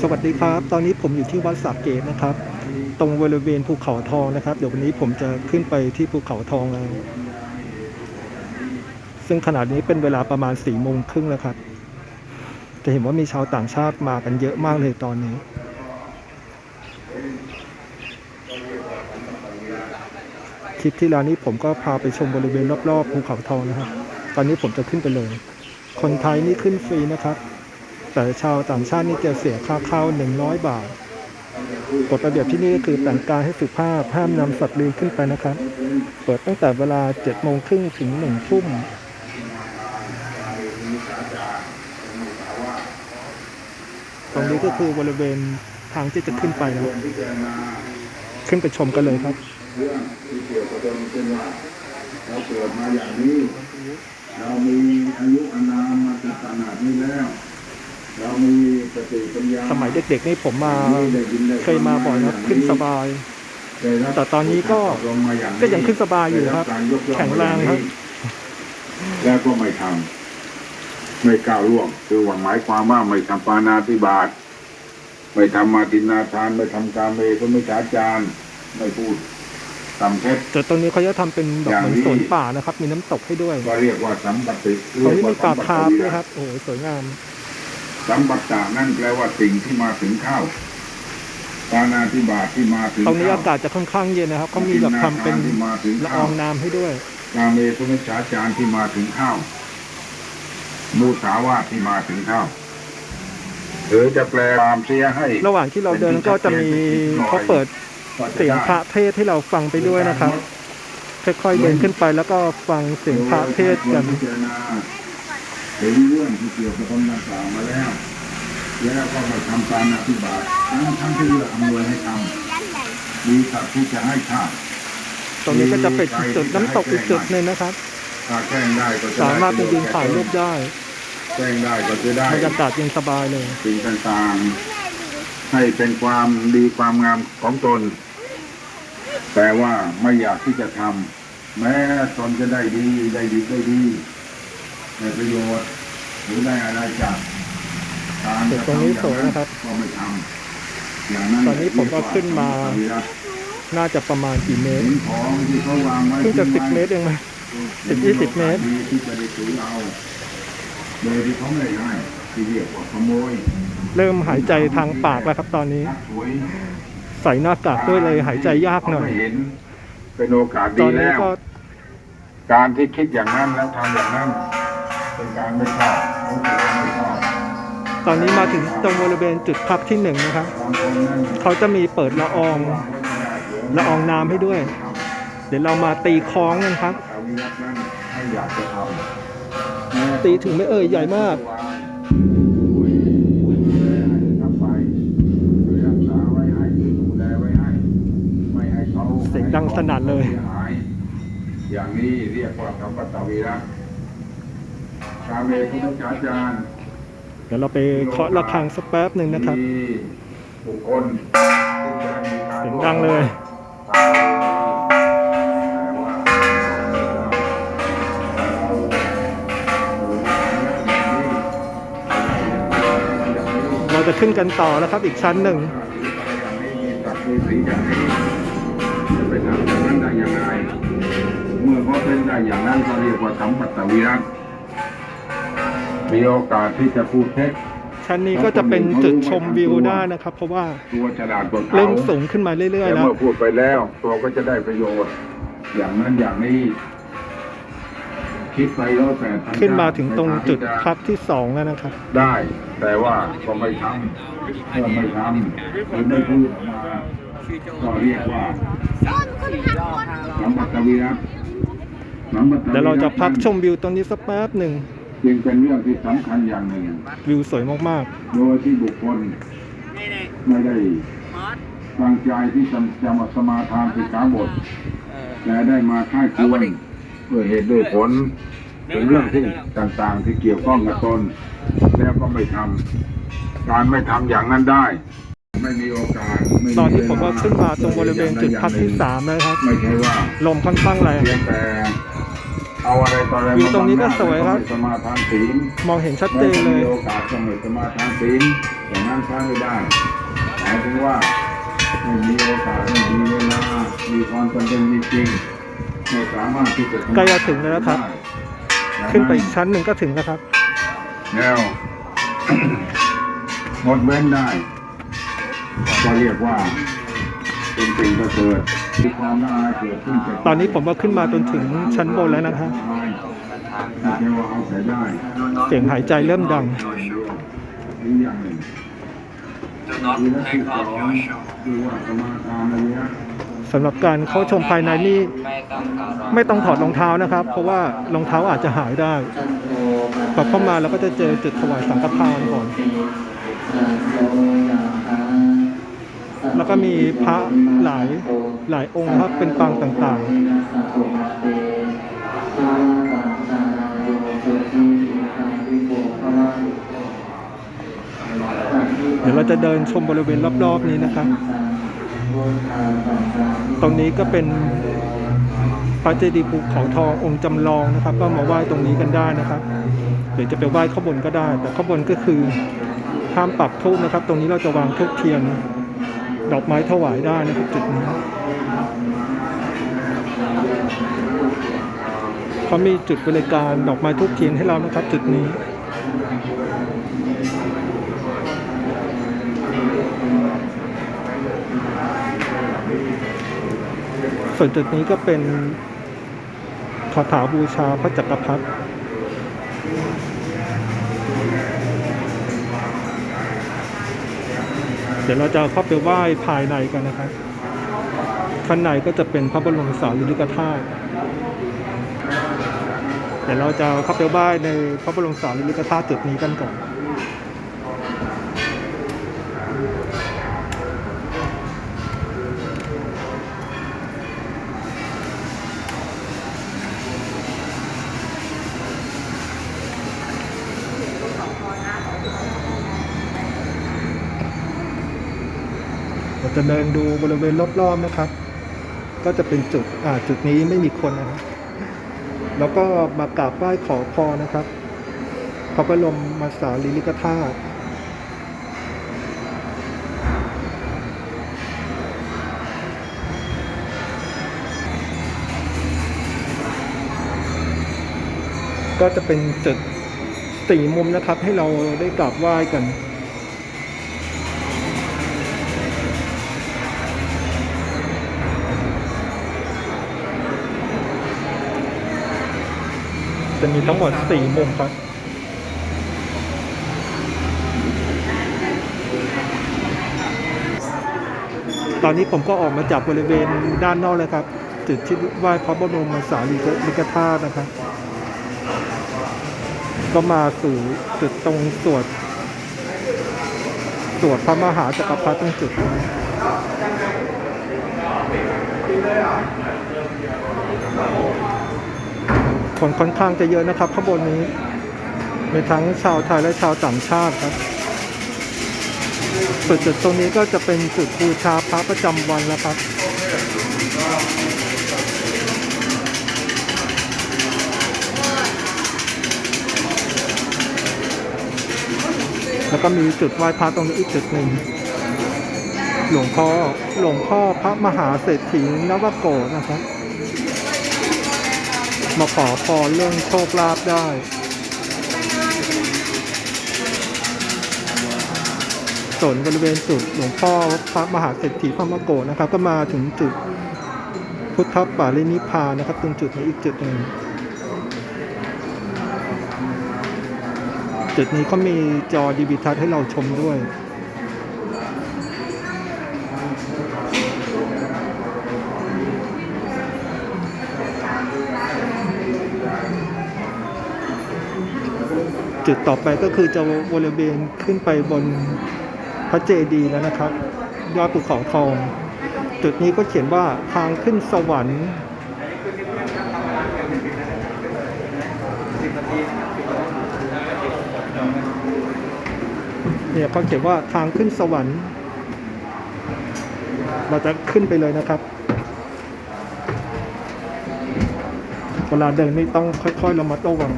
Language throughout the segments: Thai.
สวัสดีครับ ตอนนี้ผมอยู่ที่วัดสระเกตนะครับ ตรงบริเวณภูเขาทองนะครับ เดี๋ยววันนี้ผมจะขึ้นไปที่ภูเขาทองแล้วซึ่งขนาดนี้เป็นเวลาประมาณสี่โมงครึ่งแล้วครับ จะเห็นว่ามีชาวต่างชาติมากันเยอะมากเลยตอนนี้คลิปที่แล้วนี้ผมก็พาไปชมบริเวณรอบๆภูเขาทองนะครับ ตอนนี้ผมจะขึ้นไปเลย คนไทยนี่ขึ้นฟรีนะครับ แต่ชาวต่างชาตินี่จะเสียค่าเข้า100บาทกฎระเบียบที่นี่ก็คือแต่งกายให้สุภาพห้ามนำสัตว์เลี้ยงขึ้นไปนะครับ เปิดตั้งแต่เวลา7โมงครึ่งถึง1ทุ่มตรงนี้ก็คือบริเวณทางที่จะขึ้นไปนะครับขึ้นไปชมกันเลยครับเรื่องที่เกี่ยวกับตนเช่นว่าเราเกิดมาอย่างนี้ เรามีอายุอานามมาถึงขนาดนี้แล้ว เรามีสติปัญญาสมัยเด็กๆนี่ผมมาได้ยินได้เคยมาบ่อยนะครับขึ้นสบายได้รับแต่ตอนนี้ก็ลงมาอย่างก็ยังขึ้นสบายอยู่ครับได้กายกย่อแข็งแรงครับ แล้วก็ไม่ทำไม่ก้าวล่วง คือหวังหมายความว่าไม่ทำปานาธิบาตไม่ทำมาตินนาทาน ไม่ทำการเมตุมิจฉาจารไม่พูดทำเท็จแต่ตรงนี้เขาจะทำเป็นแบบเหมือนสวนป่านะครับ มีน้ำตกให้ด้วยก็เรียกว่าสัมปติตรงนี้มีปลาคาร์ฟเรีด้วยกคว่ารับโอ้โหสวยงาม สัมปตะนั่นแปลว่าสิ่งที่มาถึงข้าวปานาธิบาตที่มาถึงตรงนี้ข้าวอากาศจะค่อนข้างเย็นนะครับเขามีแบบทำเป็นที่มาถึงละอข้าวองน้ำให้ด้วยกาเมสุมิจฉาจารที่มาถึงข้าวมูสาวาทที่มาถึงข้าวหรือจะแปลความเสียให้ ระหว่างที่เราเดินก็จะมีเขาเปิดเสียงพระเทศให้เราฟังไปด้วยนะครับค่อยๆเดินขึ้นไปแล้วก็ฟังเสียงพระเทศกัน พิจารณาเห็นเรื่องที่เกี่ยวกับตนดังกล่าวมาแล้วแล้วก็มาทำการอธิบายทั้งทั้งที่เลือกอำนวยให้ทำมีสัตว์ที่จะให้ข้าวตรงนี้ก็จะเป็นจุดน้ำตกอีกจุดหนึ่งนะครับถ้าแจ้งได้ก็จะสามารถไปยืนถ่ายรูปได้แจ้งได้ก็จะได้บรรยากาศเย็นสบายเลยสิ่งต่างๆ ให้เป็นความดีความงามของตน แต่ว่าไม่อยากที่จะทำแม้ตนจะได้ดีได้ดีได้ดี ได้ประโยชน์หรือได้อะไรจากการจุดตรงนี้สวยนะครับก็ไม่ทำอย่างนั้นตอนนี้ผมก็ขึ้นมา น่าจะประมาณกี่เมตรเห็นของที่เขาวางไว้เพิ่งจะสิบเมตรเองไหมสิบยี่สิบเมตรดีที่จะได้ถือเอาโดยที่เขาไม่ได้ให้ที่เรียกว่าขโมย เริ่มหายใจทางปากแล้วครับตอนนี้สวยใส่หน้ากากด้วยเลยหายใจยากหน่อยเห็นเป็นโอกาสตดีอนนี้แล้วก็การที่คิดอย่างนั้นแล้วทำอย่างนั้น เป็นการไม่ชอบเขาถือว่าไม่ชอบตอนนี้มาถึงตรงบริเวณจุดพักที่หนึ่งนะครับ บางคนนั่นเขาจะมีเปิดละอองละอองน้ำให้ด้วย เดี๋ยวเรามาตีคล้องกันครับ อาวิรัตนั้นให้อยากจะทำตีถึงไม่เอ่ยใหญ่มากเสียงดังสนั่นเลยอย่างนี้เรียกว่าสัมปตวีระ การเมตุมิจฉาจารย์เดี๋ยวเราไปเคาะระฆังสักแป๊บหนึ่งนะครับมีบุคคลที่จะมีการเสียงดังเลย เราจะขึ้นกันต่อแล้วครับอีกชั้นหนึ่งมีสิ่งอย่างนี้จะไปทำอย่างนั้นได้ยังไงเมื่อเขาเป็นได้อย่างนั้นก็เรียกว่าสัมปัตตวิรัต มีโอกาสที่จะพูดเท็จชั้นนี้ก็จะเป็นจุดชมวิวได้นะครับ เพราะว่าตัวฉลาดกว่าเขาเริ่มสูงขึ้นมาเรื่อยๆแต่แล้วเมื่อพูดไปแล้ว ตัวก็จะได้ประโยชน์ อย่างนั้นอย่างนี้คิดไปแล้วแต่ทำขึ้นมาถึงตรงจุดในทาพักที่สองแล้วนะครับ ได้แต่ว่าก็ไม่ทำเมื่อไม่ทำหรือไม่พูดออกมาก็เรียกว่าสัมปัตตวิรัตสัมปัตตวิตเดี๋ยวเราจะพักชมวิวตรงนี้สักแป๊บหนึ่ง จึงเป็นเรื่องที่สำคัญอย่างหนึ่ง วิวสวยมากโดยที่บุคคลไม่ได้ตั้งใจที่จะจะมาสมาทานสิกขาบทและได้มาค่ายควรด้วยเหตุด้วยผลเป็นเรื่องที่ต่างๆ ที่เกี่ยวข้องกับตนแล้วก็ไม่ทำการไม่ทำอย่างนั้นได้ ไม่มีโอกาสไม่ๆตอนนี้ผมก็เวลขึ้นมาตรงบริเวณจุดพักที่สามแล้วครับ ไม่ใช่ว่าลมค่อนข้างแรง เพียงแต่ เอาอะไรต่ออะไรอยู่ตรงนี้ก็สวยครับสมาทานศีลมองเห็นชัดเจและนเลมียโอกาสสมัยสมาทานศีลอย่างนั้นใช้ไม่ได้หมายถึงว่าไม่มีโอกาสไม่มีเวลามีความจำเป็นจริงๆไม่สามารถที่จะใกล้จะถึงแล้วนะครับได้ขึ้นไปอีกชั้นหนึ่งก็ถึงนะครับแล้วงดเว้นได้ก็เรียกว่าเป็นสิ่งประเสริฐ ตอนนี้ผมก็ขึ้นมาจนถึงชั้นบนแล้วนะครับเสียงหายใจเริ่มดังสำหรับการเข้าชมภายในนี่ไม่ต้องถอดรองเท้านะครับ เพราะว่ารองเท้าอาจจะหายได้พอเข้ามาเราก็จะเจอจุดถวายสังฆทานก่อน แล้วก็มีพระหลาย หลายองค์ครับเป็นปางต่างๆ เดี๋ยวเราจะเดินชมบริเวณรอบๆนี้นะครับ ตรงนี้ก็เป็นพระเจดีย์ภูเขาทององค์จำลองนะครับ ก็มาไหว้ตรงนี้กันได้นะครับหรือจะไปไหว้ข้างบนก็ได้ แต่ข้างบนก็คือห้ามปักธูปนะครับ ตรงนี้เราจะวางธูปเทียน ดอกไม้ถวายได้นะครับจุดนี้เขามีจุดบริการดอกไม้ทุกเทียนให้เรานะครับ จุดนี้ส่วนจุดนี้ก็เป็นคาถาบูชาพระจักรพรรดิ เดี๋ยวเราจะเข้าไปไหว้ภายในกันนะครับข้างในก็จะเป็นพระบรมสารีริกธาตุเดี๋ยวเราจะเข้าไปไหว้ในพระบรมสารีริกธาตุจุดนี้กันก่อน เราจะเดินดูบริเวณรอบๆนะครับ ก็จะเป็นจุดอ่าจุดนี้ไม่มีคนนะครับ แล้วก็มากราบไหว้ขอพรนะครับพระบรมมาสารีริกธาตุก็จะเป็นจุดสี่มุมนะครับ ให้เราได้กราบไหว้กัน จะมีทั้งหมดสี่มุมครับ ตอนนี้ผมก็ออกมาจากบริเวณด้านนอกเลยครับ จุดที่ไหว้พระบรมสารีริกธาตุนะครับ ก็มาสู่จุดตรงสวดสวดพระมหาจักรพรรดิตรงจุดนี้ คนค่อนข้างจะเยอะนะครับข้างบนนี้ มีทั้งชาวไทยและชาวต่างชาติครับส่วนจุดตรงนี้ก็จะเป็นจุดบูชาพระประจำวันแล้วครับแล้วก็มีจุดไหว้พระตรงนี้อีกจุดหนึ่งหลวงพ่อหลวงพ่อพระมหาเศรษฐีนวโกนะครับ มาขอพรเรื่องโชคลาภได้ส่วนบริเวณจุดหลวงพ่อพระมหาเศรษฐีพระมโกนะครับ ก็มาถึงจุดพุทธปารินิพานะครับตรงจุดนี้อีกจุดหนึ่งจุดนี้เขามีจอดีวิทัศให้เราชมด้วย จุดต่อไปก็คือจะบริเวณขึ้นไปบนพระเจดีย์แล้วนะครับ ยอดภูเขาทอง จุดนี้ก็เขียนว่าทางขึ้นสวรรค์เนี่ยเขาเขียนว่าทางขึ้นสวรรค์ เราจะขึ้นไปเลยนะครับเวลาเดินนี่ต้องค่อยๆระมัดระวัง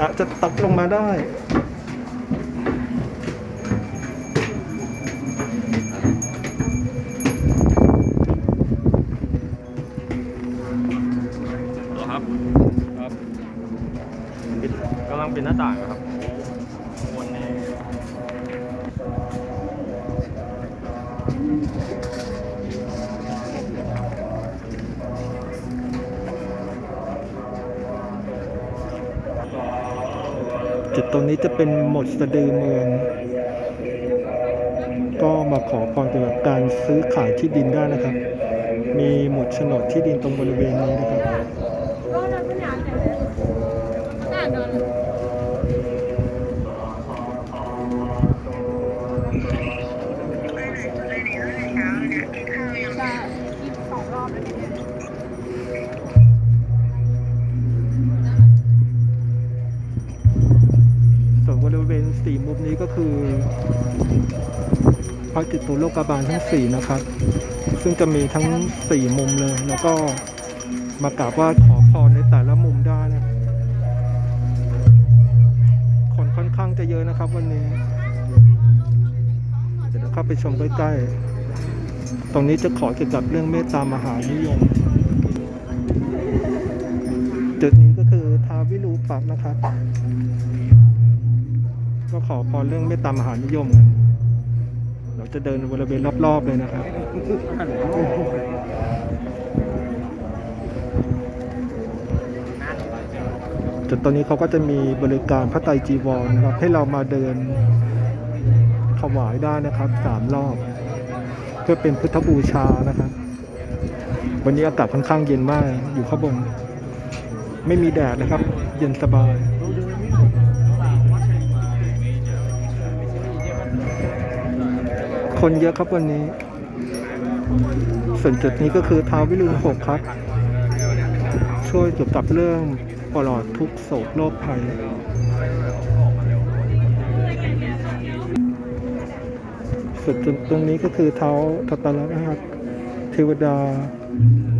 อาจจะตกลงมาได้ จุดตรงนี้จะเป็นหมดสะดือเมือง ก็มาขอพรเกี่ยวกับการซื้อขายที่ดินได้นะครับ มีหมดโฉนดที่ดินตรงบริเวณนี้นะครับ นี้ก็คือพระจิตุโลกบาลทั้งสี่นะครับ ซึ่งจะมีทั้งสี่มุมเลย แล้วก็มากราบไหว้ขอพรในแต่ละมุมได้นะคนค่อนข้างจะเยอะนะครับวันนี้ เดี๋ยวเราเข้าไปชมใกล้ๆ ตรงนี้จะขอเกี่ยวกับเรื่องเมตตามหานิยม จุดนี้ก็คือท้าววิรูปักษ์นะครับ ก็ขอพรเรื่องเมตตามหานิยมกันเราจะเดินบริเวณรอบๆเลยนะครับจุดตอนนี้เขาก็จะมีบริการพระไตรจีวรนะครับ ให้เรามาเดินถวายได้นะครับสามรอบ เพื่อเป็นพุทธบูชานะครับ วันนี้อากาศค่อนข้างเย็นมากอยู่ข้างบน ไม่มีแดดนะครับ เย็นสบาย คนเยอะครับวันนี้ ส่วนจุดนี้ก็คือท้าววิรุณหกครับ ช่วยเกี่ยวกับเรื่องปลอดทุกโศกโรคภัยส่วนจุดตรงนี้ก็คือเท้าทัตตะนะครับเทวดา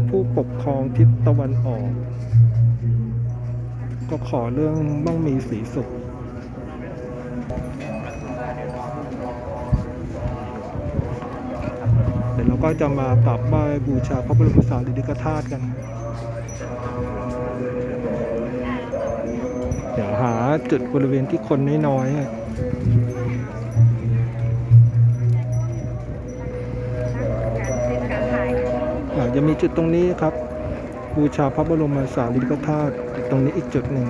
ผู้ปกครองทิศตะวันออก ก็ขอเรื่องมั่งมีสีสุข เดี๋ยวเรา ก็จะมากราบไหว้บูชาพระบรมสารีริกธาตุกัน เดี๋ยวหาจุดบริเวณที่คนน้อยๆอะอ่าจะมีจุดตรงนี้ครับ บูชาพระบรมสารีริกธาตุตรงนี้อีกจุดหนึ่ง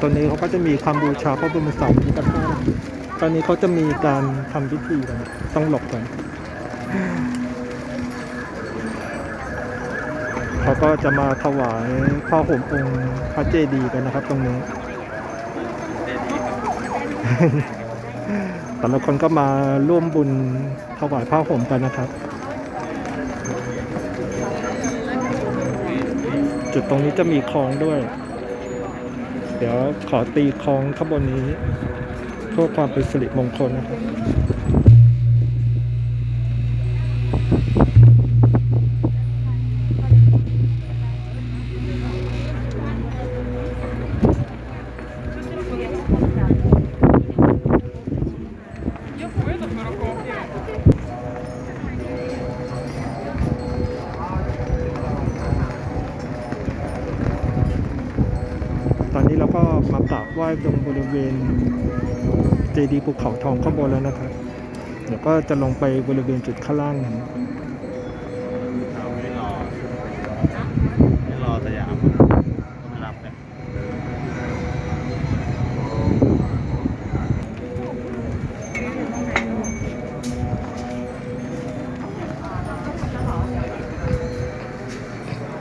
ตรงนี้เขาก็จะมีคำบูชาพระบรมสารีริกธาตุตอนนี้เขาจะมีการทำพิธีกันต้องหลบกันเขาก็จะมาถวายผ้าห่มองค์พระเจดีย์กันนะครับ ตรงนี้แต่ละคนก็มาร่วมบุญถวายผ้าห่มกันนะครับ จุดตรงนี้จะมีคลองด้วย เดี๋ยวขอตีคลองข้างบนนี้เพื่อความเป็นสิริมงคลนะครับ ราบไหว้ตรงบริเวณเจดีย์ภูเขาทองข้างบนแล้วนะครับ เดี๋ยวก็จะลงไปบริเวณจุดข้างล่างนั้นเราไม่รอไม่รอสยามไม่รับเนี่ย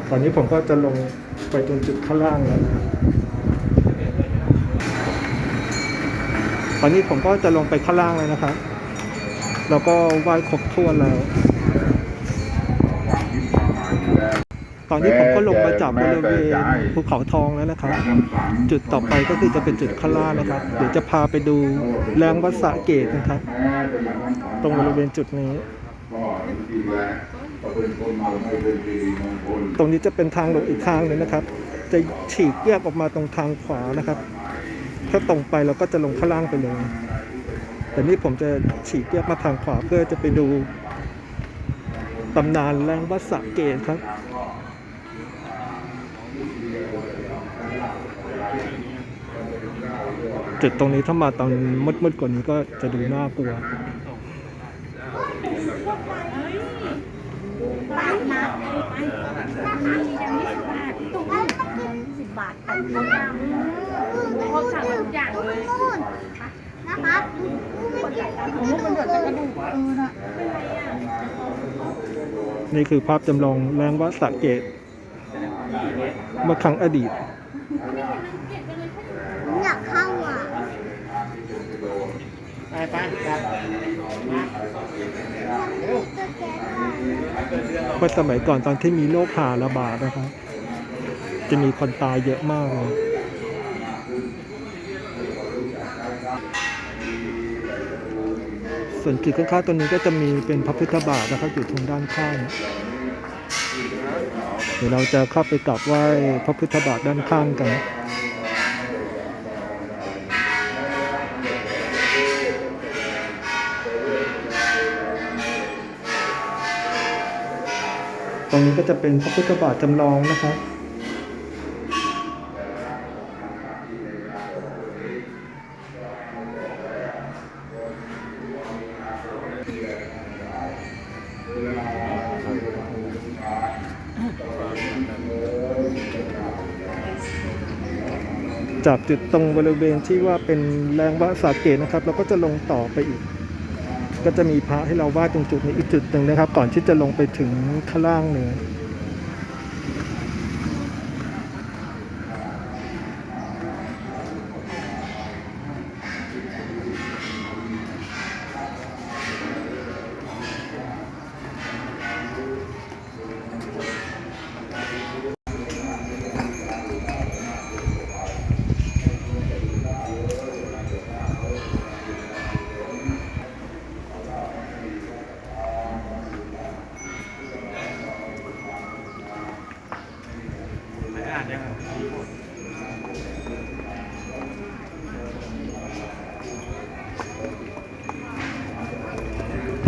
ตอนนี้ผมก็จะลงไปตรงจุดข้างล่างแล้วนะครับ ตอนนี้ผมก็จะลงไปข้างล่างเลยนะครับ แล้วก็ไหว้ครบถ้วนแล้ว ตอนนี้ผมก็ลงมาจากบริเวณภูเขาทองแล้วนะครับ จุดต่อไปก็คือจะเป็นจุดข้างล่างนะครับ เดี๋ยวจะพาไปดูแรงวัดสะเกตนะครับ ตรงบริเวณจุดนี้ตรงนี้จะเป็นทางลงอีกทางหนึงนะครับ จะฉีกแยกออกมาตรงทางขวานะครับ ถ้าตรงไปเราก็จะลงข้างล่างไปเลย แต่นี่ผมจะฉีกแยกมาทางขวาเพื่อจะไปดูตำนานแรงวัดสะเกตครับจุดตรงนี้ถ้ามาตอนมืดๆกว่านี้ก็จะดูน่ากลัวไปนะไปน้ำมีอย่างนี้สิบบาท กอย่างเขาสั่งทุกอย่างเลยนะครับผมว่ามันเดือดแต่กระดูกเออนะนี่คือภาพจำลองแรงวัดสระเกตเมื่อครั้งอดีต อยากเข้าอะ ไปไปครับเมื่อสมัยก่อนตอนที่มีโรคหาระบาดนะครับ จะมีคนตายเยอะมากเลย ส่วนจุดข้างๆตัวนี้ก็จะมีเป็นพระพุทธบาทนะครับอยู่ทางด้านข้าง เดี๋ยวเราจะเข้าไปกราบไหว้พระพุทธบาทด้านข้างกันตรงนี้ก็จะเป็นพระพุทธบาทจำลองนะครับ จากจุดตรงบริเวณที่ว่าเป็นแรงวะสาเกตนะครับ เราก็จะลงต่อไปอีก ก็จะมีพระให้เราไหว้ตรงจุดนี้อีกจุดหนึ่งนะครับ ก่อนที่จะลงไปถึงข้างล่างเนื้อ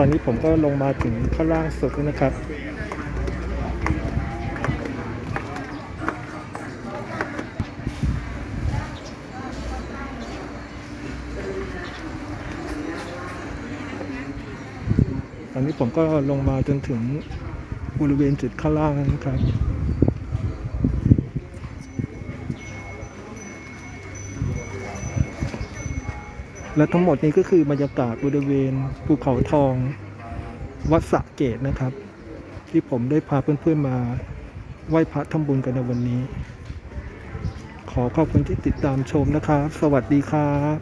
ตอนนี้ผมก็ลงมาถึงข้างล่างสุดนะครับ ตอนนี้ผมก็ลงมาจนถึงบริเวณจุดข้างล่างนะครับ และทั้งหมดนี้ก็คือบรรยากาศบริเวณภูเขาทอง วัดสะเกตนะครับ ที่ผมได้พาเพื่อนๆมาไหว้พระทำบุญกันในวันนี้ ขอขอบคุณที่ติดตามชมนะครับ สวัสดีครับ